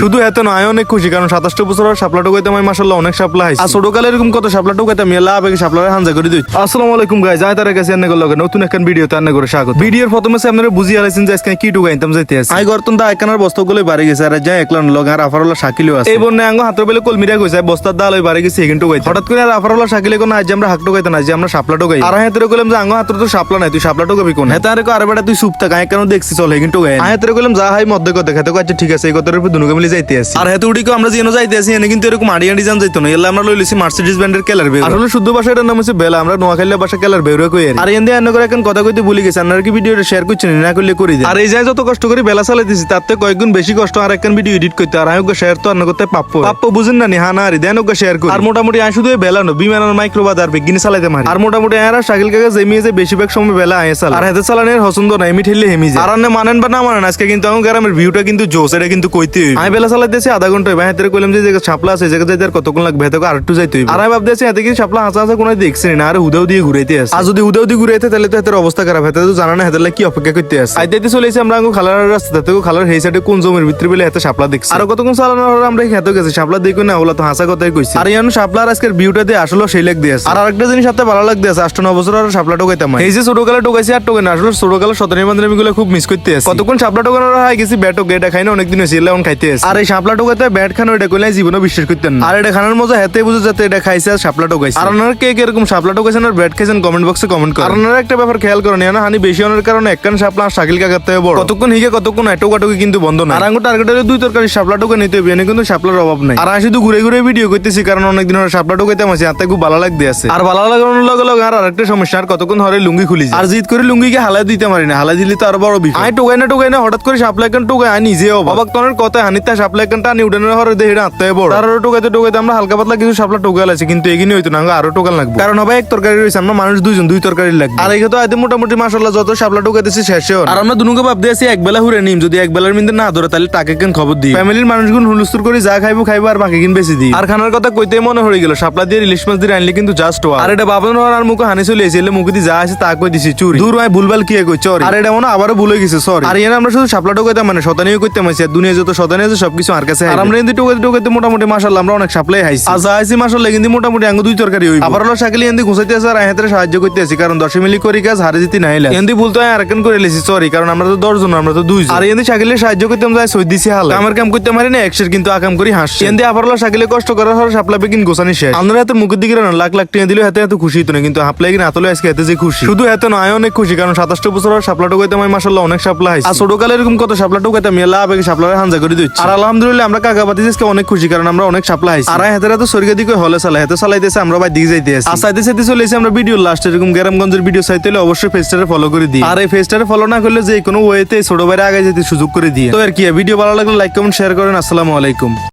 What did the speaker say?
শুধু এত নয় অনেক খুশি কারণ সাতাশটা বছর আর সাপলা টোকাইতে আমি মাসাল্লাহ অনেক সাপলা হাইছি আর ছোটকালে এরকম কত সাপলা টোকাইতে আমি লাভ আগে সাপলার হানজা করে দিই। আসসালামু আলাইকুম গাইজ আয় তার কাছে এনে করল নতুন একখান ভিডিও তার করে স্বাগত। ভিডিওর প্রথমে সে আপনারা বুঝিয়ে আলাইছেন যে আজকে কি টোকাইতাম যাইতে আছে। আই গর্তন দা একখানার বস্তা গুলো বাড়ি গেছে আর যাই একলান লগ আর আফারুল্লাহ শাকিলও আছে। এই বন্যা আঙ্গ হাতের বেলে কলমিরা কইছে বস্তার দাল ওই বাড়ি গেছে এখান টোকাইতে। হঠাৎ করে আর আফারুল্লাহ শাকিলে কোন আজ আমরা হাক টোকাইতে না যে আমরা সাপলা টোকাই। আর হাতের কইলাম যে আঙ্গ হাতের তো সাপলা নাই তুই সাপলা টোকাবি কোন? হ্যাঁ তার আরে বেটা তুই সুপ্তা গায়ে কেন দেখছিস চল এখান টোকাই আয় হাতের কইলাম যা হাই মধ্যে কথা খেতে আচ্ছা ঠিক আছে এই কথার উপর দুনুকে যাইতে আসি আর হেতু উড়িকে আমরা যেন যাইতে আসি এনে কিন্তু এরকম আড়ি আড়ি যান যাইতো না। এলা আমরা লইলিছি মার্সিডিজ ব্যান্ডের কেলার আসলে শুদ্ধ ভাষা এটার নাম হচ্ছে বেলা আমরা নোয়াখালীর ভাষা কেলার কই আর এন্দি এনে করে এখন কথা কইতে ভুলে গেছে আপনারা কি ভিডিওটা শেয়ার করছেন? না করলে করে দিন। আর এই যায় যত কষ্ট করে বেলা চালাইতেছি তার থেকে কয়েকগুণ বেশি কষ্ট আর একখান ভিডিও এডিট করতে। আর আমি শেয়ার তো করতে পাপ্প। পাপ্প বুঝেন না নি হা না আর দেন ওকে শেয়ার করি। আর মোটামুটি আমি শুধু বেলা নো বিমান আর মাইক্রোবাদ আর বেগিনি চালাইতে মারি। আর মোটামুটি আর শাকিল কাকা জেমিয়ে যে বেশিরভাগ সময় বেলা আয় চালা আর হাতে চালানের হসন্দ না এমি ঠেললে হেমি যায় আর মানেন বা না মানেন আজকে কিন্তু আমার গ্রামের ভিউটা কিন্তু জোস এটা কিন্তু কইতে হইবে। বেলা চালাইতেছি আধা ঘণ্টা ভাই হাতে কইলাম যে জায়গা ছাপলা আছে জায়গা যাইতে আর কতক্ষণ লাগবে হাতে আর একটু যাইতে হইবে। আর আমি ভাবতেছি এতে কি ছাপলা হাসা হাসা কোনো দেখছি না আর উদাও দিয়ে ঘুরাইতে আছে। আর যদি উদাও দিয়ে ঘুরাইতে তাহলে তো হাতের অবস্থা খারাপ। হাতে তো জানা না হাতের কি অপেক্ষা করতে আছে। আইতে চলেছি আমরা আঙ্গু খালার রাস্তা থেকে খালার হেই সাইডে কোন জমির ভিতরে বেলে হাতে সাপলা দেখছি। আর কতক্ষণ চালানোর পর আমরা খেতে গেছি সাপলা দেখো না ওলা তো হাসা কথাই কইছি। আর ইয়ান সাপলার আজকের ভিউটা দিয়ে আসলে সেই লাগ দিয়ে আছে। আর আরেকটা জিনিস সাথে ভালো লাগতে আছে আষ্ট ন বছর আর সাপলা টোকাইতাম এই যে ছোটকালে টোকাইছি আর টোকাই না আসলে ছোটকালে সতনী বান্ধবী খুব মিস করতে আছে। কতক্ষণ সাপলা টোকানোর হয় গেছি ব্যাট টোকে এটা খাই না অনেকদিন হয়েছে এলাম খাইতে আছে। আর এই সাপলা টোকাতে ব্যাট খানো এটা কইলে জীবনে বিশ্বাস করতেন না। আর এটা খানোর মজা হেতে বুঝে যাতে এটা খাইছে আর সাপলা টোকাইছে আর ওনারা কে এরকম সাপলা টোকাইছেন আর ব্যাট খাইছেন কমেন্ট বক্সে কমেন্ট করেন। আর ওনারা একটা ব্যাপার খেয়াল করেন না হানি বেশি অনের কারণে একখান সাপলা আর শাকিল কাকাতে বড়। কতক্ষণ হিগে কতক্ষণ টোকাটুকি কিন্তু বন্ধ না আর আঙ্গু টার্গেট হলে দুই তরকারি সাপলা টোকা নিতে হবে কিন্তু সাপলার অভাব নাই। আর আমি শুধু ঘুরে ঘুরে ভিডিও করতেছি কারণ অনেকদিন ধরে সাপলা টোকাইতে মাসি আর খুব ভালো লাগতে আছে। আর ভালো লাগানোর লগে লগে আর আরেকটা সমস্যা আর কতক্ষণ ধরে লুঙ্গি খুলি। আর জিত করে লুঙ্গিকে হালাই দিতে পারি না হালাই দিলে তো আর বড় বিপদ আমি টোকাই না টোকাই না হঠাৎ করে সাপলা কেন টোকাই আনি নিজেও অবাক। তনের কথা হানিতা সাপলা একখানটা আনি উঠানোর হরে দেহে আত্মায় বড়। আরও টোকাইতে টোকাইতে আমরা হালকা পাতলা কিছু সাপলা টোকাল আছে কিন্তু এগিয়ে হইতো না আরও টোকাল লাগবে। কারণ হবে এক তরকারি রয়েছে আমরা মানুষ দুইজন দুই তরকারি লাগবে। আর এখানে তো আইতে মোটামুটি মাসাল্লাহ যত সাপলা টোকাইতেছি শেষে আর আমরা দুনুকে ভাবতে আছি এক বেলা হুরে নিম যদি এক বেলার মিন্দে না ধরে তাহলে তাকে কেন খবর দিই ফ্যামিলির মানুষগুলো হুলুস্তুর করে যা খাইবো খাইবো আর বাকি কিন বেশি দিই আর খানার কথা কইতে মনে হয়ে গেল সাপলা দিয়ে ইলিশ মাছ দিয়ে আনলে কিন্তু জাস্ট আর এটা বাবন আর মুখে হানি চলে এসে মুখে দিয়ে যা আছে তা কই দিছি চুরি। দূর ভাই ভুলভাল কি কই চরি আর এটা মনে আবারও ভুলে গেছে সরি আর এখানে আমরা শুধু সাপলা টোকাইতাম মানে শতানিও করতে মাসি আর দুনিয়া যত শতানি আছে সবকিছু আর কাছে আর আমরা এদিকে টোকাইতে টোকাইতে মোটামুটি মাসাল্লাহ আমরা অনেক সাপ্লাই হাইছি। আর যা আইছি মাসাল্লাহ কিন্তু মোটামুটি আঙ্গু দুই তরকারি হইব। আবার হলো সাকিলি এন্দি ঘুষাইতে আছে আর হাতের সাহায্য করতে আছি কারণ দশ মিলি করি কাজ হারে জিতি নাই লাগে এন্দি ভুলতো আর একন করে লেছি সরি কারণ আমরা তো দশ জন আমরা তো দুই আর এন্দি সাকিলে সাহায্য করতাম যাই সই দিছি হাল। আমার কাম করতে পারি না একশের কিন্তু আকাম করি হাসছি। এন্দি আবার হলো সাকিলে কষ্ট করার পর সাপলা বেগিন গোসানি শেষ। আমরা হাতে মুখের দিকে না লাখ লাখ টাকা দিলে হাতে এত খুশি হতো না কিন্তু হাপলা কিনা আতলে আজকে হাতে যে খুশি। শুধু এত নয় অনেক খুশি কারণ সাতাশটা বছর আর সাপলা টোকাইতে আমি মাসাল্লাহ অনেক সাপলা হাইছি। আর ছোটকালে এরকম কত সাপলা টোকাইতে আমি লাভ সাপলার হানজা করে দিচ্ছি। আর আলহামদুলিল্লাহ আমরা কাকা বাতি আজকে অনেক খুশি কারণ আমরা অনেক সাপ্লাই হাইছি আর হাতে তো সরিয়ে দিকে হলে চালা হাতে চালাইতেছে আমরা ভাই দিকে যাইতে আছি। আর সাইতে চলে এসে আমরা ভিডিও লাস্ট এরকম গ্রামগঞ্জের ভিডিও চাইতে হলে অবশ্যই ফেসটারে ফলো করে দিই। আর এই ফেসটারে ফলো না করলে যে কোনো ওয়েতে ছোট বাইরে আগে যেতে সুযোগ করে দিয়ে। তো আর কি ভিডিও ভালো লাগলে লাইক কমেন্ট শেয়ার করেন। আসসালামু আলাইকুম।